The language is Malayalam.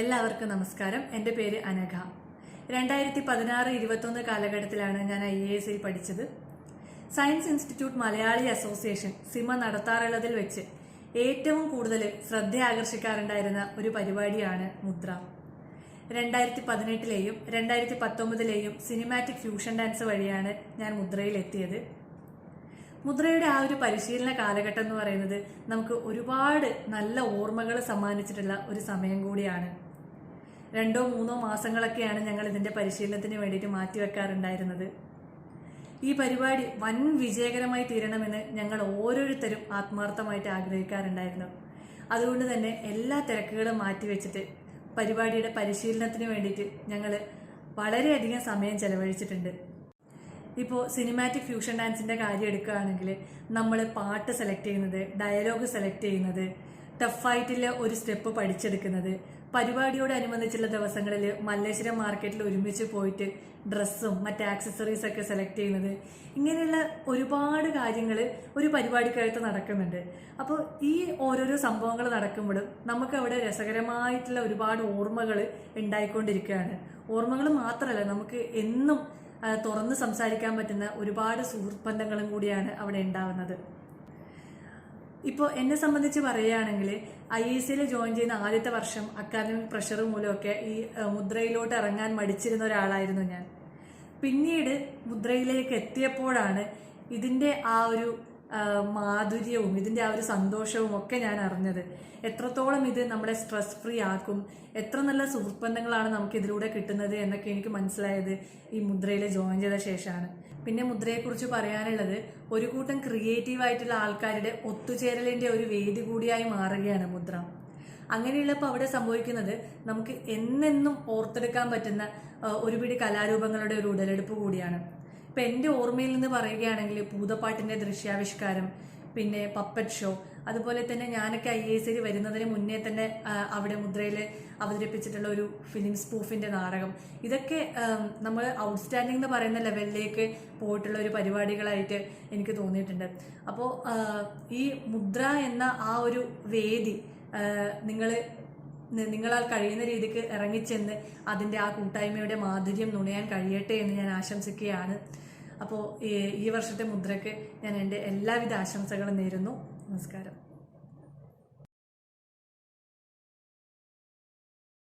എല്ലാവർക്കും നമസ്കാരം. എന്റെ പേര് അനഘ. രണ്ടായിരത്തി പതിനാറ് ഇരുപത്തൊന്ന് കാലഘട്ടത്തിലാണ് ഞാൻ ഐ എ എസിൽ പഠിച്ചത്. Science institute Malayali association SIMA നടത്താറുള്ളതിൽ വെച്ച് ഏറ്റവും കൂടുതൽ ശ്രദ്ധ ആകർഷിക്കാറുണ്ടായിരുന്ന ഒരു പരിപാടിയാണ് മുദ്ര. രണ്ടായിരത്തി പതിനെട്ടിലെയും രണ്ടായിരത്തി പത്തൊമ്പതിലെയും സിനിമാറ്റിക് ഫ്യൂഷൻ ഡാൻസ് വഴിയാണ് ഞാൻ മുദ്രയിൽ എത്തിയത്. മുദ്രയുടെ ആ ഒരു പരിശീലന കാലഘട്ടം എന്ന് പറയുന്നത് നമുക്ക് ഒരുപാട് നല്ല ഓർമ്മകൾ സമ്മാനിച്ചിട്ടുള്ള ഒരു സമയം കൂടിയാണ്. രണ്ടോ മൂന്നോ മാസങ്ങളൊക്കെയാണ് ഞങ്ങൾ ഇതിന്റെ പരിശീലനത്തിന് വേണ്ടിയിട്ട് മാറ്റിവെക്കാറുണ്ടായിരുന്നത് ഈ പരിപാടി വൻ വിജയകരമായി തീരണമെന്ന് ഞങ്ങൾ ഓരോരുത്തരും ആത്മാർത്ഥമായിട്ട് ആഗ്രഹിക്കാറുണ്ടായിരുന്നു. അതുകൊണ്ട് തന്നെ എല്ലാ തിരക്കുകളും മാറ്റിവെച്ചിട്ട് പരിപാടിയുടെ പരിശീലനത്തിന് വേണ്ടിയിട്ട് ഞങ്ങൾ വളരെയധികം സമയം ചെലവഴിച്ചിട്ടുണ്ട്. ഇപ്പോൾ സിനിമാറ്റിക് ഫ്യൂഷൻ ഡാൻസിന്റെ കാര്യം എടുക്കുകയാണെങ്കിൽ നമ്മൾ പാട്ട് സെലക്ട് ചെയ്യുന്നത് ഡയലോഗ് സെലക്ട് ചെയ്യുന്നത് ടഫായിട്ടുള്ള ഒരു സ്റ്റെപ്പ് പഠിച്ചെടുക്കുന്നത് പരിപാടിയോടനുബന്ധിച്ചുള്ള ദിവസങ്ങളിൽ മല്ലേശ്വരം മാർക്കറ്റിൽ ഒരുമിച്ച് പോയിട്ട് ഡ്രസ്സും മറ്റ് ആക്സസറീസ് ഒക്കെ സെലക്ട് ചെയ്യുന്നത് ഇങ്ങനെയുള്ള ഒരുപാട് കാര്യങ്ങൾ ഒരു പരിപാടിക്കകത്ത് നടക്കുന്നുണ്ട്. അപ്പോൾ ഈ ഓരോരോ സംഭവങ്ങൾ നടക്കുമ്പോഴും നമുക്ക് അവിടെ രസകരമായിട്ടുള്ള ഒരുപാട് ഓർമ്മകൾ ഉണ്ടായിക്കൊണ്ടിരിക്കുകയാണ്. ഓർമ്മകൾ മാത്രമല്ല നമുക്ക് എന്നും തുറന്ന് സംസാരിക്കാൻ പറ്റുന്ന ഒരുപാട് സുഹൃത്ത് ബന്ധങ്ങളും കൂടിയാണ് അവിടെ ഉണ്ടാവുന്നത്. ഇപ്പോൾ എന്നെ സംബന്ധിച്ച് പറയുകയാണെങ്കിൽ ഐ എസ് സിയിൽ ജോയിൻ ചെയ്യുന്ന ആദ്യത്തെ വർഷം അക്കാദമിക് പ്രഷർ മൂലമൊക്കെ ഈ മുദ്രയിലോട്ട് ഇറങ്ങാൻ മടിച്ചിരുന്ന ഒരാളായിരുന്നു ഞാൻ. പിന്നീട് മുദ്രയിലേക്ക് എത്തിയപ്പോഴാണ് ഇതിന്റെ ആ ഒരു മാധുര്യവും ഇതിന്റെ ആ ഒരു സന്തോഷവും ഒക്കെ ഞാൻ അറിഞ്ഞത്. എത്രത്തോളം ഇത് നമ്മളെ സ്ട്രെസ് ഫ്രീ ആക്കും എത്ര നല്ല സുഹൃത്ബന്ധങ്ങളാണ് നമുക്ക് ഇതിലൂടെ കിട്ടുന്നത് എന്നൊക്കെ എനിക്ക് മനസ്സിലായത് ഈ മുദ്രയിൽ ജോയിൻ ചെയ്ത ശേഷമാണ്. പിന്നെ മുദ്രയെക്കുറിച്ച് പറയാനുള്ളത് ഒരു കൂട്ടം ക്രിയേറ്റീവ് ആയിട്ടുള്ള ആൾക്കാരുടെ ഒത്തുചേരലിന്റെ ഒരു വേദി കൂടിയായി മാറുകയാണ് മുദ്ര. അങ്ങനെയുള്ളപ്പോൾ അവിടെ സംഭവിക്കുന്നത് നമുക്ക് എന്നെന്നും ഓർത്തെടുക്കാൻ പറ്റുന്ന ഒരുപിടി കലാരൂപങ്ങളുടെ ഒരു ഉടലെടുപ്പ് കൂടിയാണ്. ഇപ്പൊ എന്റെ ഓർമ്മയിൽ നിന്ന് പറയുകയാണെങ്കിൽ ഭൂതപ്പാട്ടിന്റെ ദൃശ്യാവിഷ്കാരം പിന്നെ പപ്പറ്റ് ഷോ അതുപോലെ തന്നെ ഞാനൊക്കെ ഐ എ സിയിൽ വരുന്നതിന് മുന്നേ തന്നെ അവിടെ മുദ്രയിൽ അവതരിപ്പിച്ചിട്ടുള്ള ഒരു ഫിലിം സ്പൂഫിന്റെ നാടകം. ഇതൊക്കെ നമ്മൾ ഔട്ട്സ്റ്റാൻഡിംഗ് എന്ന് പറയുന്ന ലെവലിലേക്ക് പോയിട്ടുള്ള ഒരു പരിപാടികളായിട്ട് എനിക്ക് തോന്നിയിട്ടുണ്ട്. അപ്പോൾ ഈ മുദ്ര എന്ന ആ ഒരു വേദി നിങ്ങൾ നിങ്ങളാൽ കഴിയുന്ന രീതിക്ക് ഇറങ്ങിച്ചെന്ന് അതിന്റെ ആ കൂട്ടായ്മയുടെ മാധുര്യം നുണയാൻ കഴിയട്ടെ എന്ന് ഞാൻ ആശംസിക്കുകയാണ്. അപ്പോൾ ഈ വർഷത്തെ മുദ്രയ്ക്ക് ഞാൻ എന്റെ എല്ലാവിധ ആശംസകളും നേരുന്നു. നമസ്കാരം.